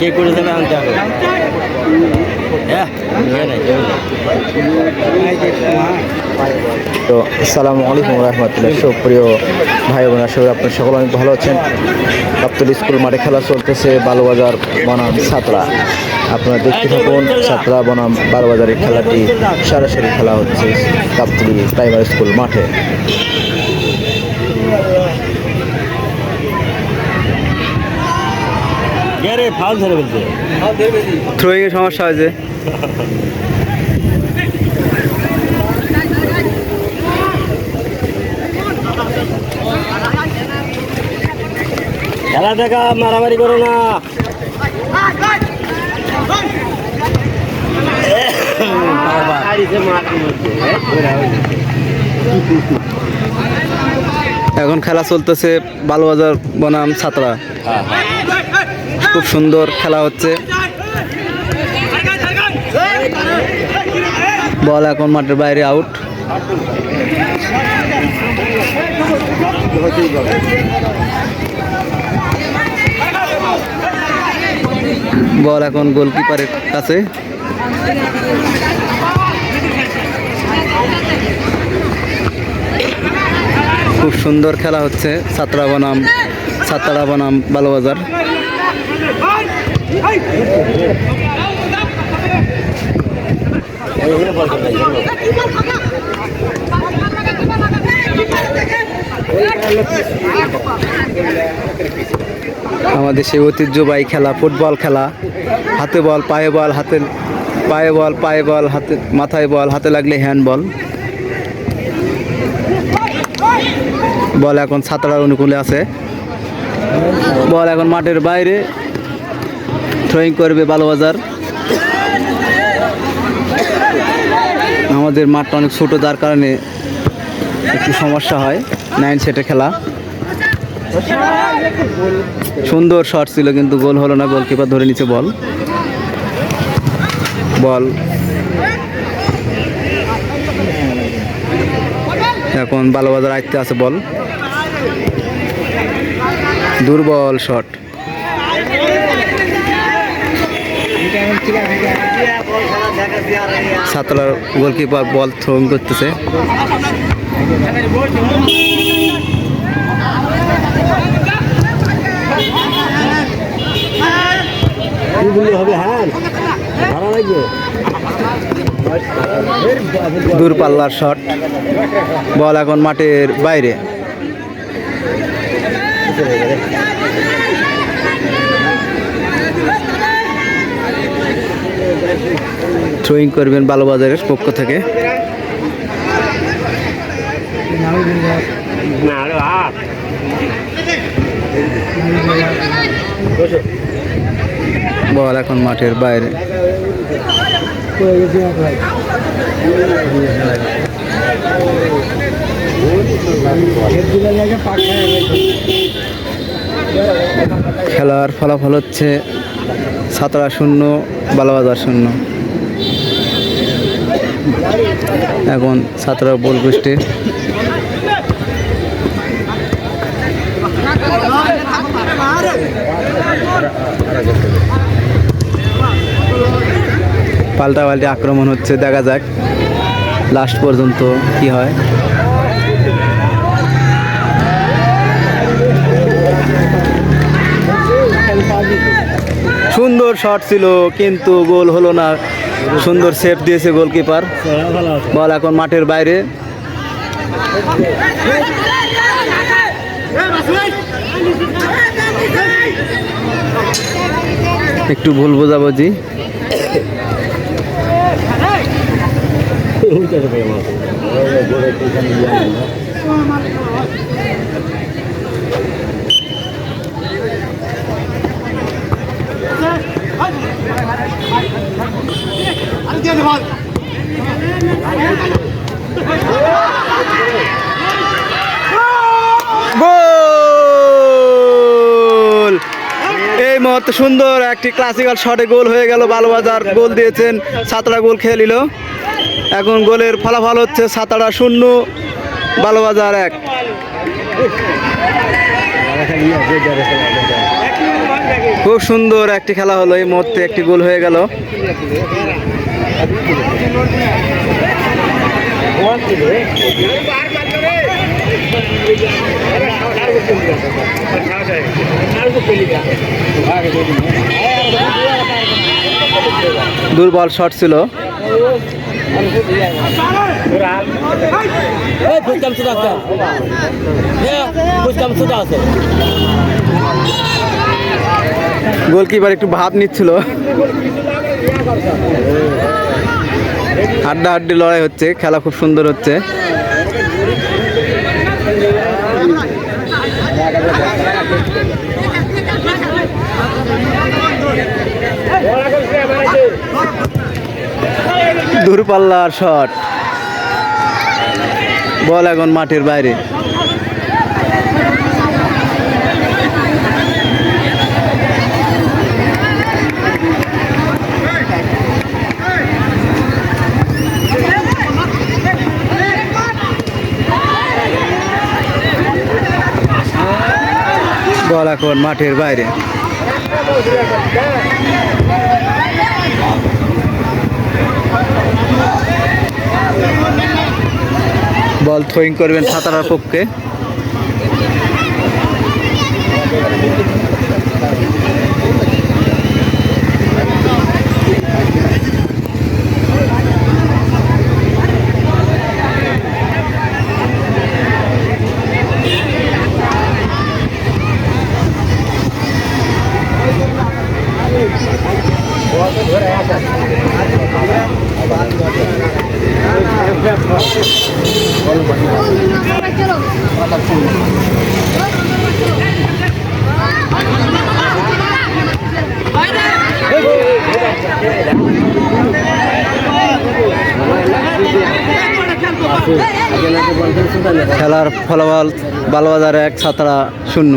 কে করে দেবে আনতে হবে। তো আসসালামু আলাইকুম রহমতুল্লাহ। সুপ্রিয় ভাই বোন আশা করি আপনার সকল অনেক ভালো আছেন। গাবতলী স্কুল মাঠে খেলা চলতেছে বালুবাজার বনাম ছাত্রা। আপনারা দেখতে থাকুন, ছাত্রা বনাম বালুবাজারের খেলাটি সরাসরি খেলা হচ্ছে গাবতলী প্রাইমারি স্কুল মাঠে। ফাল ধরে বলছে থ্রোয়িং এর সমস্যা হয়েছে। খেলা দেখা মারামারি করো না। এখন খেলা চলতেছে বালুবাজার বনাম ছাত্রা। খুব সুন্দর খেলা হচ্ছে। বল এখন মাঠের বাইরে আউট বল এখন গোলকিপারের কাছে। খুব সুন্দর খেলা হচ্ছে ছাত্রা বনাম ছাত্রা বনাম বালুবাজার। আমাদের সেই ঐতিহ্যবাহী খেলা, ফুটবল খেলা। হাতে বল, পায়ে বল, হাতে পায়ে বল পায়ে বল, হাতে মাথায় বল, হাতে লাগলে হ্যান্ড বল বল এখন ছাত্রার অনুকূলে আছে। বল এখন মাঠের বাইরে। থ্রোয়িং করবে বালুবাজার। আমাদের মাঠটা অনেক ছোটো, যার কারণে একটু সমস্যা হয়। নাইন সেটে খেলা। সুন্দর শট ছিল, কিন্তু গোল হলো না গোলকিপার ধরে নিচে বল। বল। এখন বালুবাজার আইতে আছে বল। দুর্বল শট। সাতলার গোলকিপার বল থ্রোইং করতেছে। দূরপাল্লার শট। বল এখন মাঠের বাইরে। থ্রোয়িং করবেন বালুবাজারের পক্ষ থেকে। বল এখন মাঠের বাইরে। খেলার ফলাফল হচ্ছে সাতরা শূন্য, বালাবাজার শূন্য। এখন সাতরা বল গোষ্ঠী। পাল্টা পাল্টি আক্রমণ হচ্ছে, দেখা যাক লাস্ট পর্যন্ত কি হয়। শট ছিল, কিন্তু গোল হলো না। সুন্দর সেভ দিয়েছে গোলকিপার বল এখন মাঠের বাইরে। একটু ভুল বোঝাবুঝি গোল! এই মুহূর্তে সুন্দর একটি ক্লাসিক্যাল শটে গোল হয়ে গেল, বালুবাজার গোল দিয়েছেন সাতটা গোল খেয়ে নিল। এখন গোলের ফলাফল হচ্ছে সাতারা শূন্য, বালুবাজার এক। খুব সুন্দর একটি খেলা হলো, এই মুহূর্তে একটি গোল হয়ে গেল। দুর্বল শট ছিল। আছে হ্যাঁ ফুচকাম সুদা আছে গোলকিপার একটু ভাব নিচ্ছিল। হাড্ডা হাড্ডি লড়াই হচ্ছে, খেলা খুব সুন্দর হচ্ছে। দূরপাল্লার শট। বল এখন মাঠের বাইরে। বল এখন মাঠের বাইরে। বল থ্রোয়িং করবেন সাঁতারার পক্ষে। খেলার ফলাফল বালবাজার এক ছাত্রা শূন্য।